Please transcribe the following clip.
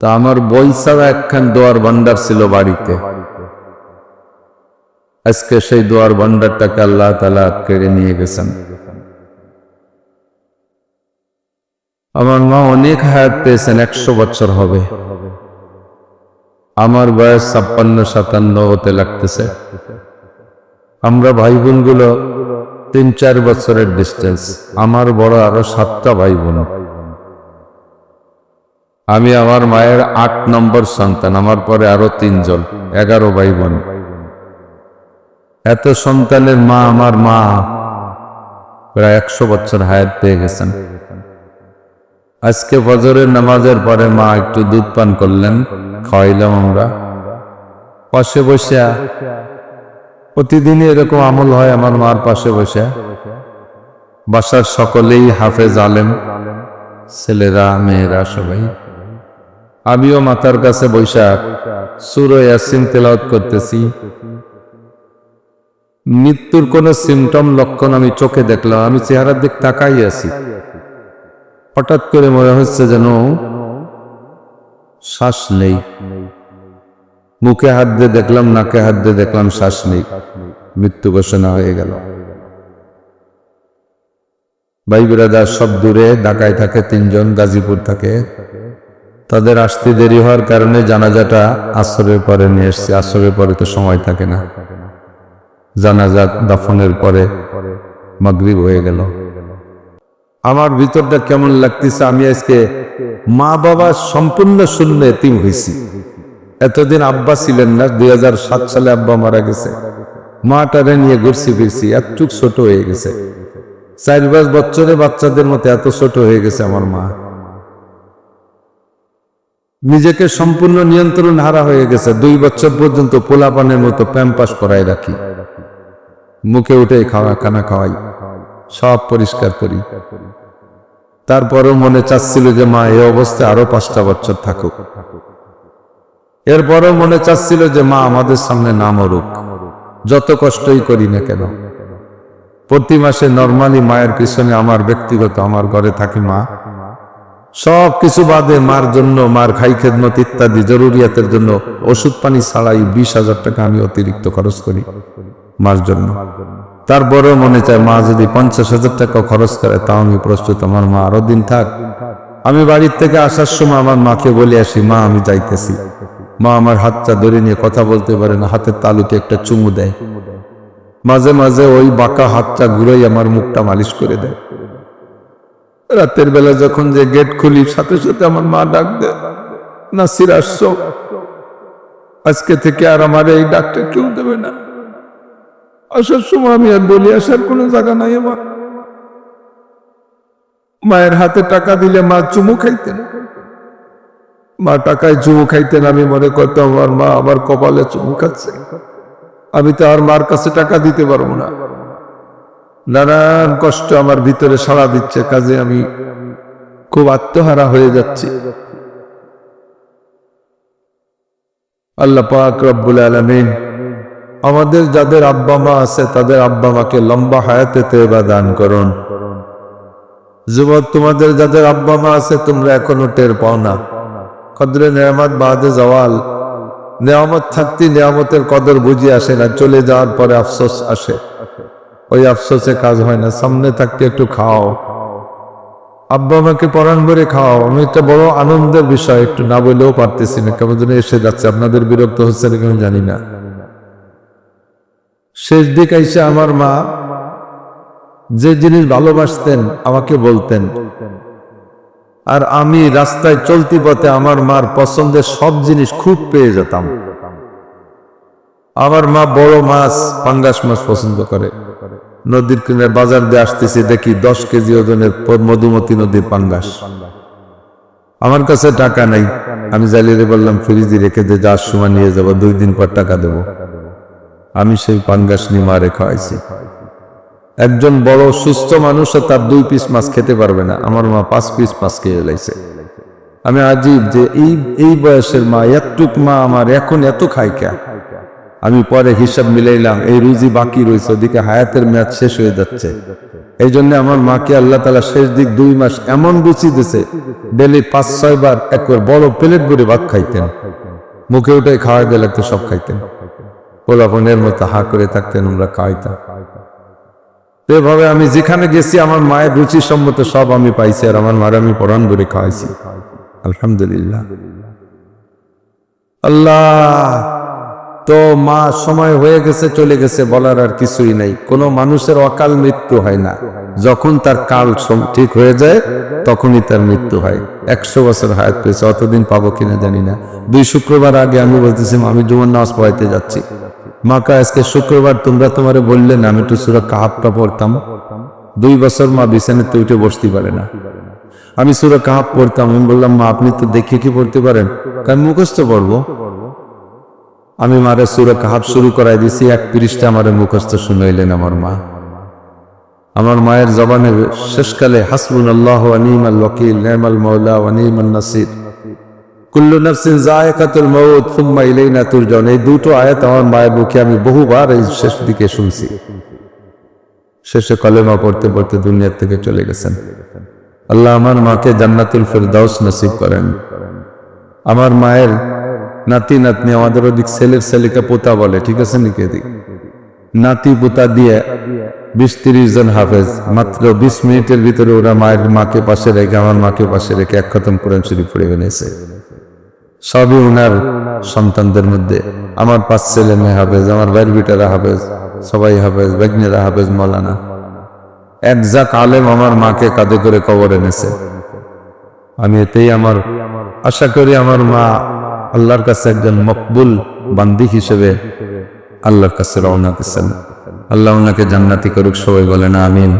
তা আমার বই ছাড়া একখান দোয়ার ভান্ডার ছিল বাড়িতে। আজকে সেই দোয়ার ভান্ডারটাকে আল্লাহ তালা কেড়ে নিয়ে গেছেন। আমার মা অনেক হায়াত পেয়েছেন, একশো বছর হবে। আমার বয়স ছাপ্পান্ন, সাতান্ন হতে লাগতেছে। আমরা ভাই বোনগুলো তিন চার বছরের ডিস্টেন্স আমার বড় আরও সাতটা ভাই বোন আমি আমার মায়ের আট নম্বর সন্তান, আমার পরে আরও তিনজন, এগারো ভাই বোন এত সন্তানের মা আমার মা। প্রায় একশো বছর হায়াত পেয়ে গেছেন। আজকে ফজরের নামাজের পরে মা একটু দুধ পান করলেন, খাওয়াইলাম আমরা। পাশে বসে, প্রতিদিনই এরকম আমল হয় আমার মার পাশে বসে। বাসার সকলেই হাফেজ আলেম, ছেলেরা, মেয়েরা সবাই। আমিও মাতার কাছে বৈশাখ, সুর ইয়াসিন তেলাওয়াত করতেছি। মৃত্যুর কোন সিমটম লক্ষণ আমি চোখে দেখলাম, আমি চেহারার দিক তাকাই আছি। হঠাৎ করে মনে হচ্ছে যেন শ্বাস নেই। মুখে হাত দিয়ে দেখলাম, নাকে হাত দিয়ে দেখলাম শ্বাস নেই। মৃত্যু ঘোষণা হয়ে গেল। ভাই বিরাদার সব দূরে, ঢাকায় থাকে তিনজন, গাজীপুর থাকে। তাদের আসতে দেরি হওয়ার কারণে জানাজাটা আসরের পরে নিয়ে এসছে। আসরের পরে তো সময় থাকে না। জানাজা দাফনের পরে মাগরিব হয়ে গেল। আমার ভিতরটা কেমন লাগতেছে, আমি আজকে মা বাবা সম্পূর্ণ শূন্য এতিম হয়েছি। এতদিন আব্বা ছিলেন না, দুই হাজার সাত সালে আব্বা মারা গেছে। মাটারে নিয়ে ঘুরছি ফিরছি একটু ছোট হয়ে গেছে। চার পাঁচ বছরে বাচ্চাদের মতো এত ছোট হয়ে গেছে আমার মা। নিজেকে সম্পূর্ণ নিয়ন্ত্রণ হারা হয়ে গেছে। দুই বছর পর্যন্ত পোলাপানের মতো প্যাম্পাস করাই রাখি। মুখে উঠে খাওয়া, খানা খাওয়াই। সব পরিষ্কার করি। তারপরেও মনে চাচ্ছিল যে, মা এই অবস্থায় আরও পাঁচটা বছর থাকুক। এরপরও মনে চাচ্ছিল যে, মা, আমাদের সামনে না মরুক যত কষ্টই করি না কেন। প্রতি মাসে নর্মালি মায়ের পিছনে আমার ব্যক্তিগত, আমার ঘরে থাকি মা। সব কিছু বাদে মার জন্য, মার খাই খেদমত ইত্যাদি জরুরিয়াতের জন্য ওষুধ পানি ছাড়াই বিশ হাজার টাকা আমি অতিরিক্ত খরচ করি মার জন্য। তারপরেও মনে চায়, মা যদি পঞ্চাশ হাজার টাকা খরচ করে, তাও আমি প্রস্তুত, আমার মা আরও দিন থাক। আমি বাড়ির থেকে আসার সময় আমার মাকে বলে আসি, মা, আমি যাইতেছি। মা আমার হাতটা ধরে নিয়ে কথা বলতে পারে না, হাতের তালুতে একটা চুমু দেয়। মাঝে মাঝে ওই বাঁকা হাতটা ঘুরেই আমার মুখটা মালিশ করে দেয়। রাতের বেলা যখন যে গেট খুলি, সাথে সাথে আমার মা ডাক দেয়, নাসির, আসছো? আজকে থেকে আর আমার এই ডাকটা কেউ দেবে না। আসার সময় আমি আর বলি, আসার কোনো জায়গা নাই আমার। মায়ের হাতে টাকা দিলে মা চুমু খাইতেন। মা টাকায় চুমু খাইতেন, আমি মনে করতাম, আমার মা আমার কপালে চুমু খাচ্ছে। আমি তো আর মার কাছে টাকা দিতে পারব না। নানান কষ্ট আমার ভিতরে সাড়া দিচ্ছে, কাজে আমি খুব আত্মহারা হয়ে যাচ্ছি। আল্লাহ পাক রব্বুল আলমিন আমাদের যাদের আব্বা মা আছে, তাদের আব্বা মাকে লম্বা হায়াতে তেবা দান করুন। যুবক, তোমাদের যাদের আব্বা মা আছে, তোমরা এখনও টের পাও না। কদরে নেয়ামত বাদে জওয়াল। নেয়ামত থাকতে নেয়ামতের কদর বুঝে আসে না, চলে যাওয়ার পরে আফসোস আসে। ওই আফসোসে কাজ হয় না, সামনে থাকতে একটু খাও। আব্বা আমাকে পরাণ ভরে খাও, আমি একটা বড় আনন্দের বিষয়, একটু না বলেও পারতেছি না, কেমন যেন এসে যাচ্ছে, আপনাদের বিরক্ত হচ্ছে নাকি আমি জানি না। শেষ দিক এসে আমার মা যে জিনিস ভালোবাসতেন, আমাকে বলতেন। আর আমি রাস্তায় চলতি পথে আমার মার পছন্দের সব জিনিস খুব পেয়ে যেতাম। আমার মা বড় মাছ, পাঙ্গাস মাছ পছন্দ করে। নদীর কিনারে বাজার দিয়ে আসতেছি, দেখি দশ কেজি ওজনের মধুমতি নদীর পাঙ্গাস। আমার কাছে টাকা নাই। আমি জালিয়ে বললাম, ফ্রিজে রেখে দে, যাওয়ার সময় নিয়ে যাব, দুই দিন পর টাকা দেব। আমি সেই পাঙ্গাস নিয়ে মারে খাওয়াইছি। একজন বড় সুস্থ মানুষও তার দুই পিস মাছ খেতে পারবে না। আমার মা পাঁচ পিস মাছ খেয়ে লাইছে। আমি আজীব যে এই এই বয়সের মা, এতটুক মা আমার এখন এত খায় কে? আমি পরে হিসাব মিলাইলাম, এই রুজি বাকি রয়েছে, ওদিকে হায়াতের মেয়াদ শেষ হয়ে যাচ্ছে। এই জন্য আমার মাকে আল্লাহ তালা শেষ দিক দুই মাস এমন রুচি দিছে, ডেলি পাঁচ, ছয় বার একবার বড় প্লেট ভরে ভাত খাইতেন। মুখে উঠে খাওয়া দিলে তো সব খাইতেন। পোলাপনের মতো হা করে থাকতেন, আমরা খাইতাম এভাবে আমি যেখানে গেছি, আমার মায়ের রুচি সম্মত সব আমি পাইছি, আর আমার মার আমি পরাণ ধরে খাওয়াইছি। আলহামদুলিল্লাহ। আল্লাহ! তো মা, সময় হয়ে গেছে, চলে গেছে, বলার আর কিছুই নাই। কোনো মানুষের অকাল মৃত্যু হয় না। যখন তার কাল ঠিক হয়ে যায়, তখনই তার মৃত্যু হয়। একশো বছর হায়াত পেয়েছে, অতদিন পাবো কিনা জানি না। দুই শুক্রবার আগে আমি বলতেছি আমি জুমার নামাজ পড়াইতে যাচ্ছি। মাকা আজকে শুক্রবার, তোমরা তোমারে বললে না, আমি একটু সুরা কাহাবটা পড়তাম। দুই বছর মা বিছানাতে উঠে বসতে পারে না। আমি সুরা কাহাব পড়তাম, আমি বললাম, মা, আপনি তো দেখে কি পড়তে পারেন? কারণ মুখস্থ পড়ব। আমি মারে সুরা কাহাব শুরু করাই দিছি, এক পৃষ্ঠা আমারে মুখস্থ শুনাইলেন আমার মা। আমার মায়ের জবানে শেষকালে হাসবুন আল্লাহ আনিমাল ওয়াকিল, নেমাল মৌলা আনিমান নাসির। কুল্লু নাফসিন জায়কাতুল মউত, সুম্মা ইলাইনা তুরজাউন। এই দুটো আয়াত আমার মায়ের মুখে আমি বহুবার এই শেষ দিকে শুনছি। শেষে কলেমা পড়তে পড়তে দুনিয়ার থেকে চলে গেছেন। আল্লাহ আমার মাকে জান্নাতুল ফেরদাউস নসিব করেন। আমার মায়ের নাতি, নাতনি, আমাদের ওদিক ছেলের ছেলেকে পোতা বলে, ঠিক আছে নাকি এদিক? নাতি পোতা দিয়ে বিশ তিরিশ জন হাফেজ, মাত্র বিশ মিনিটের ভিতরে ওরা মায়ের মাকে পাশে রেখে, আমার মাকে পাশে রেখে এক খতম কোরআন শরীফ পড়ে ফেলেছে। সবই ওনার সন্তানদের মধ্যে। আমার পাঁচ ছেলে মেয়ে হাফেজ, আমার বাইর বিটারা হাফেজ, সবাই হাফেজ বেগনেরা হাফেজ, মৌলানা। একজাক আলেম আমার মাকে কাঁধে করে কবর এনেছে। আমি এতেই আমার, আশা করি আমার মা আল্লাহর কাছে একজন মকবুল বান্দি হিসেবে আল্লাহর কাছে রওনা দিচ্ছেন। আল্লাহ ওনাকে জান্নাতি করুক, সবাই বলেন আমিন।